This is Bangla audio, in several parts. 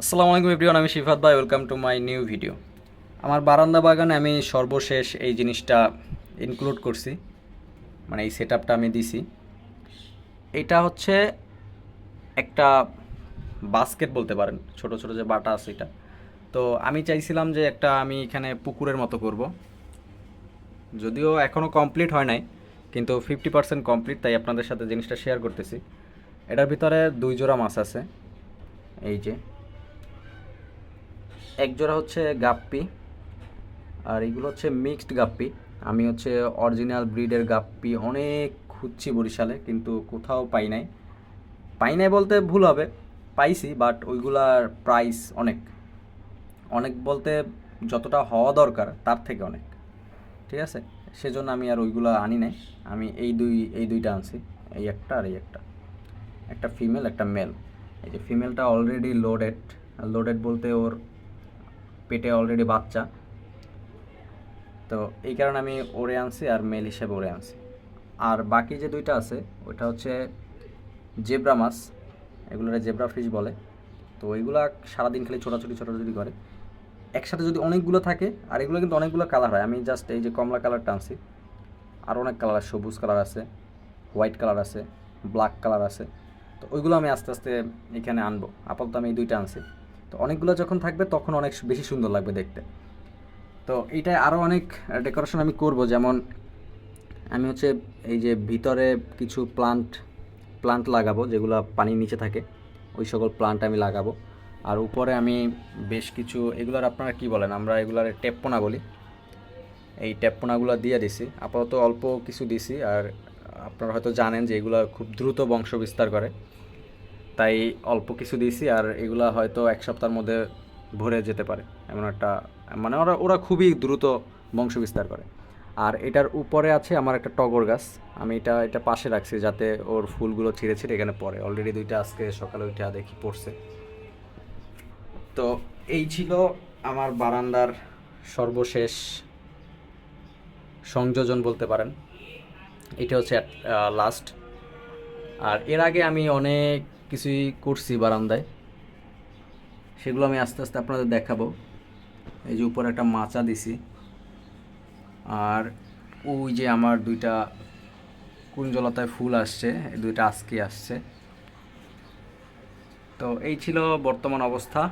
আসসালামু আলাইকুম এভরিওয়ান, আমি শিফাত ভাই welcome to my new video আমার বারান্দা বাগানে আমি সর্বশেষ এই জিনিসটা ইনক্লুড করছি মানে এই সেট আমি দিছি। এটা হচ্ছে একটা বাস্কেট বলতে পারেন, ছোট ছোট যে বাটা আছে এটা। তো আমি চাইছিলাম যে একটা আমি এখানে পুকুরের মতো করব। যদিও এখনও কমপ্লিট হয় নাই, কিন্তু ফিফটি পার্সেন্ট কমপ্লিট তাই আপনাদের সাথে জিনিসটা শেয়ার করতেছি। এটার ভিতরে দুই জোড়া মাছ আছে, এই যে। এক জোড়া হচ্ছে গাপ্পি, আর এগুলো হচ্ছে মিক্সড গাপ্পি। আমি হচ্ছে অরিজিনাল ব্রিডের গাপ্পি, অনেক খুঁজছি বরিশালে, কিন্তু কোথাও পাই নাই। পাই নাই বলতে ভুল হবে, পাইছি বাট ওইগুলার প্রাইস অনেক। অনেক বলতে যতটা হওয়া দরকার, তার থেকে অনেক। ঠিক আছে? সেজন্য আমি আর ওইগুলো আনি নাই। আমি এই দুই, এই দুইটা আনছি, এই একটা আর এই একটা। একটা ফিমেল একটা মেল এই যে ফিমেলটা অলরেডি লোডেড লোডেড বলতে ওর পেটে অলরেডি বাচ্চা। তো এই কারণে আমি ওরে আনছি আর মেল হিসেবে ওরে আনছি। আর বাকি যে দুইটা আছে, ওইটা হচ্ছে জেব্রা মাছ, এগুলোরে জেব্রা ফিশ বলে। তো ওইগুলা সারাদিন খালি ছোটাছুটি ছোটাছুটি করে। একসাথে যদি অনেকগুলো থাকে, আর এগুলো কিন্তু অনেকগুলো কালার হয়। আমি জাস্ট এই যে কমলা কালারটা আনছি আর অনেক কালার আছে। সবুজ কালার আছে হোয়াইট কালার আছে ব্ল্যাক কালার আছে। তো ওইগুলো আমি আস্তে আস্তে এখানে আনব। আপাতত আমি এই দুইটা আনছি। তো অনেকগুলো যখন থাকবে, তখন অনেক বেশি সুন্দর লাগবে দেখতে। তো এইটায় আরও অনেক ডেকোরেশন আমি করব। যেমন আমি হচ্ছে এই যে ভিতরে কিছু প্লান্ট প্লান্ট লাগাবো, যেগুলো পানির নিচে থাকে। ওই সকল প্লান্ট আমি লাগাবো। আর উপরে আমি বেশ কিছু, এগুলার আপনারা কি বলেন? আমরা এগুলার টেপ্পোনা বলি। এই টেপ্পোনাগুলো দিয়ে দিছি। আপাতত অল্প কিছু দিছি। আর আপনারা হয়তো জানেন যে এগুলো খুব দ্রুত বংশ বিস্তার করে। তাই অল্প কিছু দিয়েছি আর এগুলা হয়তো এক সপ্তাহের মধ্যে ভরে যেতে পারে। এমন একটা মানে ওরা ওরা খুবই দ্রুত বংশ বিস্তার করে। আর এটার উপরে আছে আমার একটা টগর গাছ। আমি এটা এটা পাশে রাখছি যাতে ওর ফুলগুলো ছিঁড়ে ছিঁড়ে এখানে পড়ে। অলরেডি দুইটা আজকে সকালে ওইটা দেখি পড়ছে। তো এই ছিল আমার বারান্দার সর্বশেষ সংযোজন বলতে পারেন। এটা হচ্ছে লাস্ট আর এর আগে আমি অনেক কিছুই করছি বারান্দায়। সেগুলো আমি আস্তে আস্তে আপনাদের দেখাবো। এই যে উপরে একটা মাচা দিছি। আর ওই যে আমার দুইটা কুঞ্জলতায় ফুল আসছে, এই দুইটা আজকে আসছে। তো এই ছিল বর্তমান অবস্থা।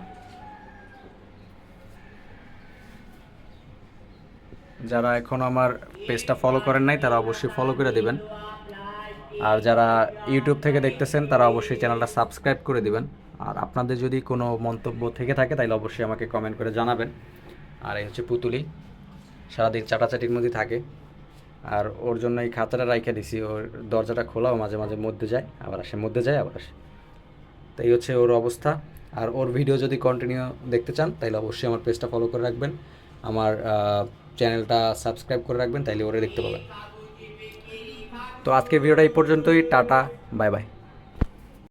যারা এখন আমার পেজটা ফলো করেন নাই, তারা অবশ্যই ফলো করে দেবেন। আর যারা ইউটিউব থেকে দেখতেছেন, তারা অবশ্যই চ্যানেলটা সাবস্ক্রাইব করে দিবেন। আর আপনাদের যদি কোনো মন্তব্য থেকে থাকে তাহলে অবশ্যই আমাকে কমেন্ট করে জানাবেন। আর এই হচ্ছে পুতুলি। সারাদিন চাটাচাটির মধ্যে থাকে। আর ওর জন্য এই খাতাটা রাইখে দিছি। ওর দরজাটা খোলাও, মাঝে মাঝে মধ্যে যায়। আবার আসে, মধ্যে যায়, আবার আসে। তো এই হচ্ছে ওর অবস্থা। আর ওর ভিডিও যদি কন্টিনিউ দেখতে চান তাহলে অবশ্যই আমার পেজটা ফলো করে রাখবেন। আমার চ্যানেলটা সাবস্ক্রাইব করে রাখবেন, তাইলে ওরে দেখতে পাবেন। তো আজকের ভিডিওটা এই পর্যন্তই টাটা বাই বাই।